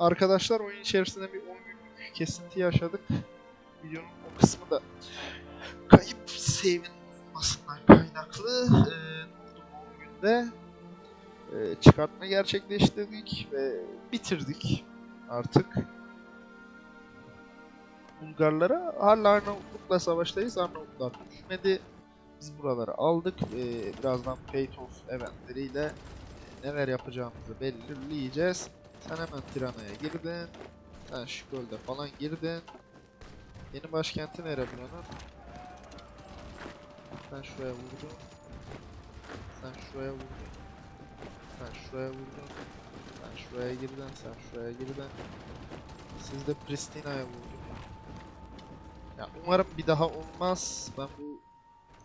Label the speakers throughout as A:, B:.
A: Arkadaşlar oyun içerisinde bir 10 günlük kesinti yaşadık. Videonun o kısmı da kayıp save'in olmasından kaynaklı. Ee, bu 10 günde e, çıkartma gerçekleştirdik ve bitirdik artık. Bulgarlara hala Arnavutluk'la savaştayız. Arnavutlar düşmedi. Biz buraları aldık. Ee, birazdan Fate of eventleriyle neler yapacağımızı belirleyeceğiz. Sen hemen Tirana'ya girdin. Sen Şikol'de falan girdin. Yeni başkenti nere buranın? Sen şuraya vurdun. Sen şuraya vurdun. Sen şuraya vurdun. Sen şuraya girdin. Sen şuraya girdin. Siz de Pristina'ya vurdun. Ya umarım bir daha olmaz. Ben bu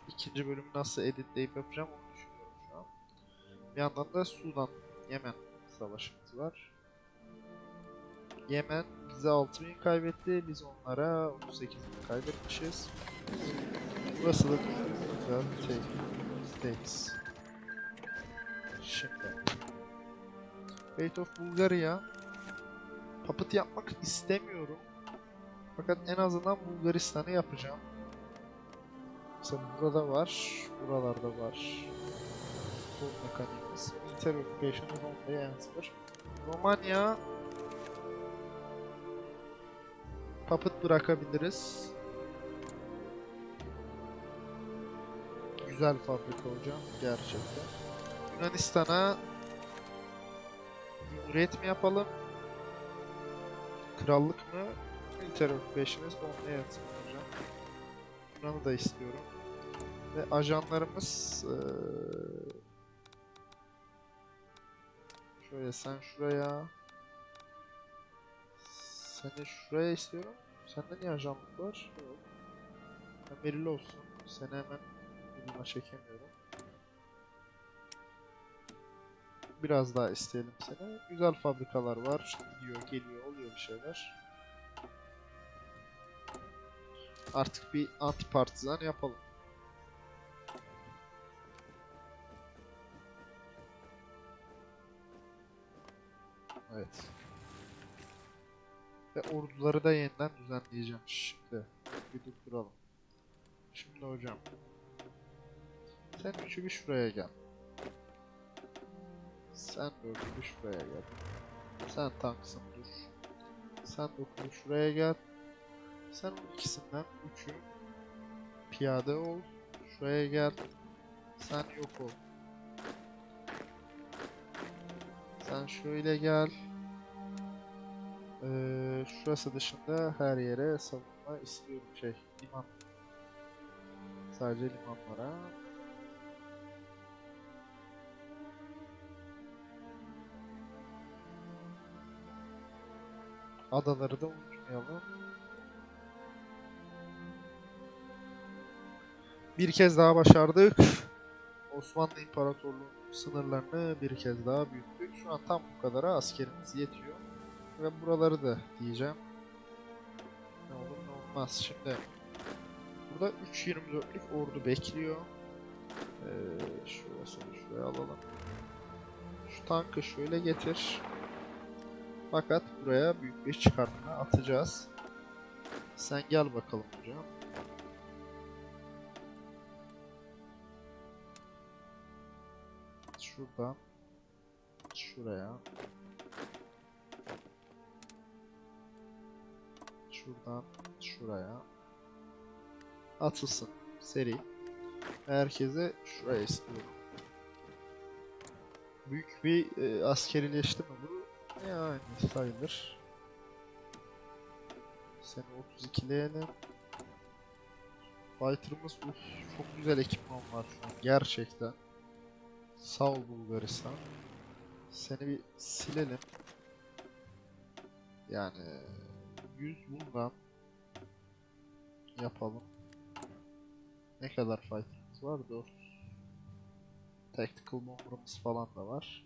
A: ikinci bölümü nasıl editleyip yapacağım onu düşünüyorum şu an. Bir yandan da Sudan, Yemen savaşımız var. Yemen bize 6000 kaybetti. Biz onlara 38 bin kaybetmişiz. Burası da güzel şey, States. Şimdi. Fate of Bulgaria. Puppet yapmak istemiyorum. Fakat en azından Bulgaristan'ı yapacağım. Mesela burada var, buralarda var. Bu mekanizması. Military occupation only answer. Romanya Puppet bırakabiliriz. Güzel fabrika hocam gerçekten. Yunanistan'a Cumhuriyet mi yapalım? Krallık mı? Military occupation is only answer hocam. Yunan'ı da istiyorum. Ve ajanlarımız eee Şöyle sen şuraya Seni şuraya istiyorum. Sende niye ajanlık var? Yok. Ben belirli olsun. Seni hemen yoluma çekemiyorum. Biraz daha isteyelim seni. Güzel fabrikalar var. Gidiyor, geliyor, oluyor bir şeyler. Artık bir anti partizan yapalım. Evet. Ve orduları da yeniden düzenleyeceğim. Şimdi bir durduralım. Şimdi hocam. Sen üçü bir şuraya gel. Sen dördü bir şuraya gel. Sen tanksın dur. Sen dokunu şuraya gel. Sen ikisinden üçü piyade ol. Şuraya gel. Sen yok ol. Sen şöyle gel. Şurası dışında her yere savunma istiyorum şey liman. Sadece limanlara. Adaları da unutmayalım. Bir kez daha başardık. Osmanlı İmparatorluğu sınırlarını bir kez daha büyüttük. Şu an tam bu kadara askerimiz yetiyor. Ve buraları da diyeceğim. Ne olur ne olmaz. Şimdi burada 3.24'lük ordu bekliyor. Ee, şurasını şuraya alalım. Şu tankı şöyle getir. Fakat buraya büyük bir çıkartma atacağız. Sen gel bakalım hocam. Şuradan şuraya şuradan şuraya atılsın seri. Herkese şuraya istiyorum. Büyük bir e, askerileşti mi bu? Yani sayılır. Seni 32'leyelim Fighter'ımız uf, çok güzel ekipman var şu an gerçekten. Sağ ol Bulgaristan. Seni bir silelim. Yani 100 bundan yapalım. Ne kadar fighter'ımız var? 4. Tactical bomber'ımız falan da var.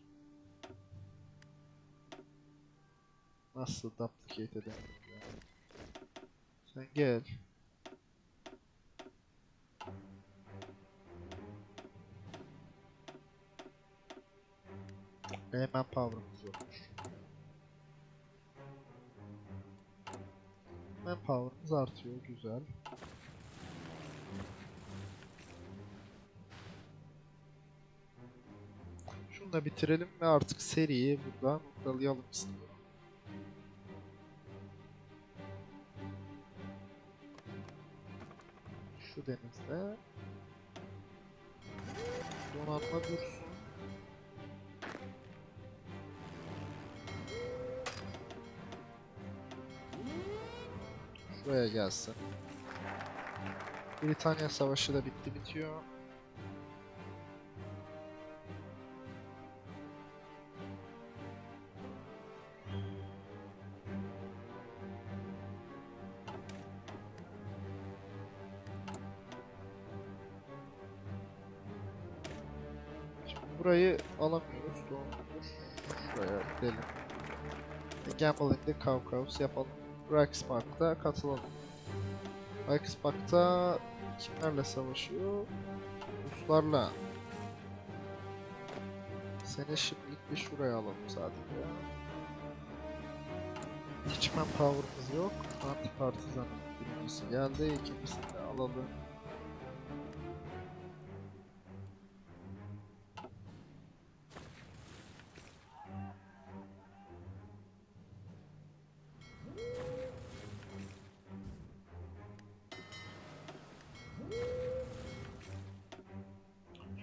A: Nasıl duplicate edelim yani. Sen gel. Hemen power'ımız manpower'ımız artıyor. Güzel. Şunu da bitirelim ve artık seriyi burada noktalayalım istiyorum. Şu denizde donanma dursun. Şuraya gelsin. Britanya Savaşı da bitti bitiyor. Burayı alamıyoruz. Doğrudur. Şuraya gidelim. İn the Caucasus yapalım. Reichspark'ta katılalım. Reichspark'ta kimlerle savaşıyor? Ruslarla. Seni şimdilik bir şuraya alalım sadece. Hiç manpower'ımız yok. Anti-partizan birincisi geldi. ikincisini de alalım.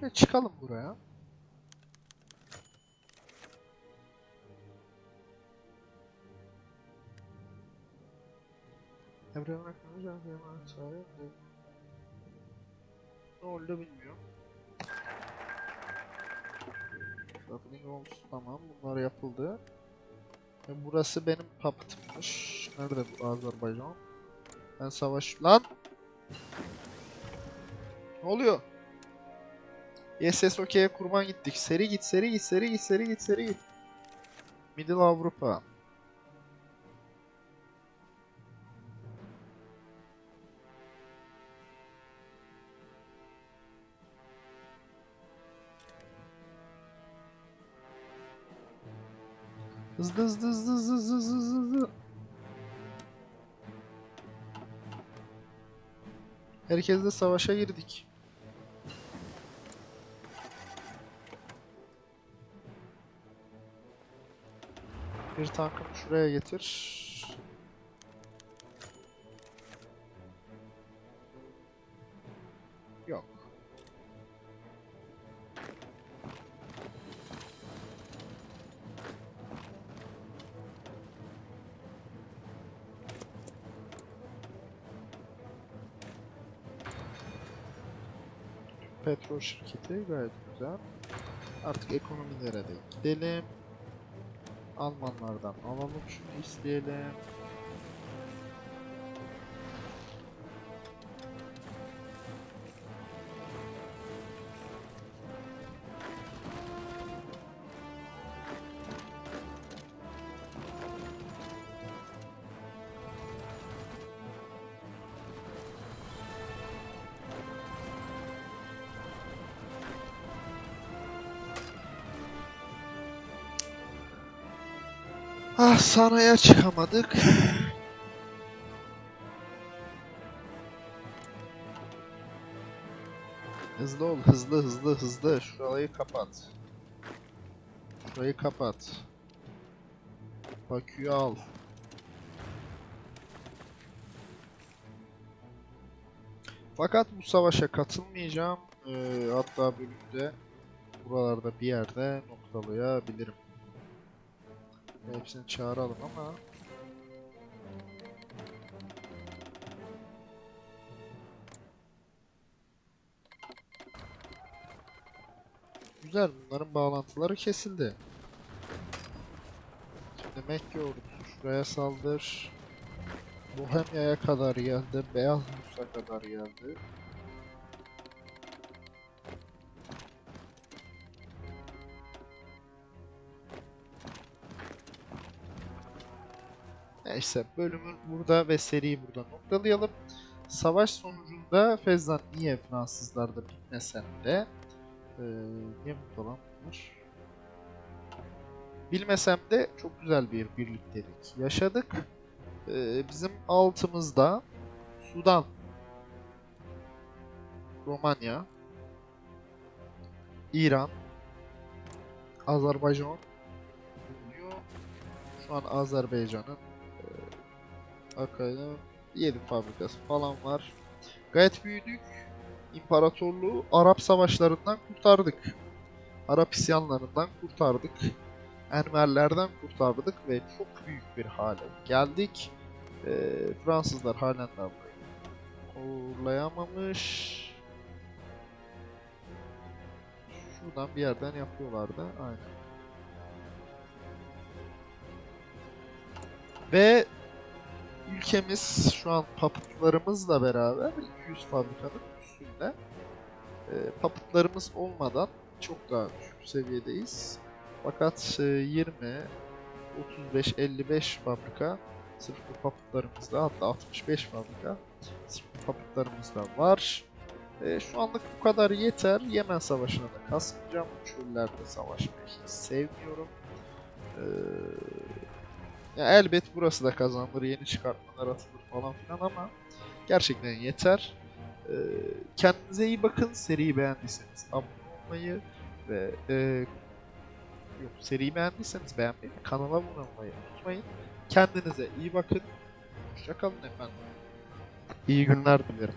A: Şöyle çıkalım buraya. Evren hakkında emanet sahip. Ne oldu bilmiyorum. Shuffling olmuş tamam bunlar yapıldı. Ve burası benim puppet'ımmış. Nerede bu Azerbaycan? Ben savaş... Lan! Ne oluyor? YSSOK'ye kurban gittik. Seri git, seri git, seri git, seri git, seri git. Middle Avrupa. Hızlı hızlı hızlı hızlı hızlı hızlı hızlı. Herkesle savaşa girdik. Bir tankımı şuraya getir. Yok. Petrol şirketi gayet güzel. Artık ekonomilere de gidelim. Almanlardan alalım şunu isteyelim. Ah sanaya çıkamadık. Hızlı ol, hızlı hızlı hızlı. Şurayı kapat. Şurayı kapat. Bakü'yü al. Fakat bu savaşa katılmayacağım. Ee, hatta bölümde buralarda bir yerde noktalayabilirim. Hepsini çağıralım ama Güzel bunların bağlantıları kesildi. Şimdi Mekke ordusu şuraya saldır. Bohemya'ya kadar geldi. Beyaz Rus'a kadar geldi. Neyse bölümü burada ve seriyi burada noktalayalım. Savaş sonucunda Fezlan niye Fransızlarda bitmesen de eee niye burada lan bunlar? Bilmesem de çok güzel bir birliktelik yaşadık. Ee, bizim altımızda Sudan, Romanya, İran, Azerbaycan bulunuyor. Şu an Azerbaycan'ın e, Akkay'da 7 fabrikası falan var. Gayet büyüdük. İmparatorluğu Arap savaşlarından kurtardık. Arap isyanlarından kurtardık. Enverlerden kurtardık ve çok büyük bir hale geldik. Ee, Fransızlar halen daha burayı korlayamamış. Şuradan bir yerden yapıyorlardı. Aynen. Ve ülkemiz şu an papıtlarımızla beraber 200 fabrikanın üstünde. Ee, papıtlarımız olmadan çok daha düşük seviyedeyiz. Fakat e, 20, 35, 55 fabrika sırf bu papıtlarımızda hatta 65 fabrika sırf bu papıtlarımızda var. E, şu anlık bu kadar yeter. Yemen Savaşı'na da kasmayacağım. Çöllerde savaşmayı hiç sevmiyorum. E, ya elbet burası da kazanılır. Yeni çıkartmalar atılır falan filan ama gerçekten yeter. E, kendinize iyi bakın. Seriyi beğendiyseniz abone olmayı ve e, yok seriyi beğendiyseniz beğenmeyi, kanala abone olmayı unutmayın. Kendinize iyi bakın. Hoşçakalın efendim. İyi günler dilerim.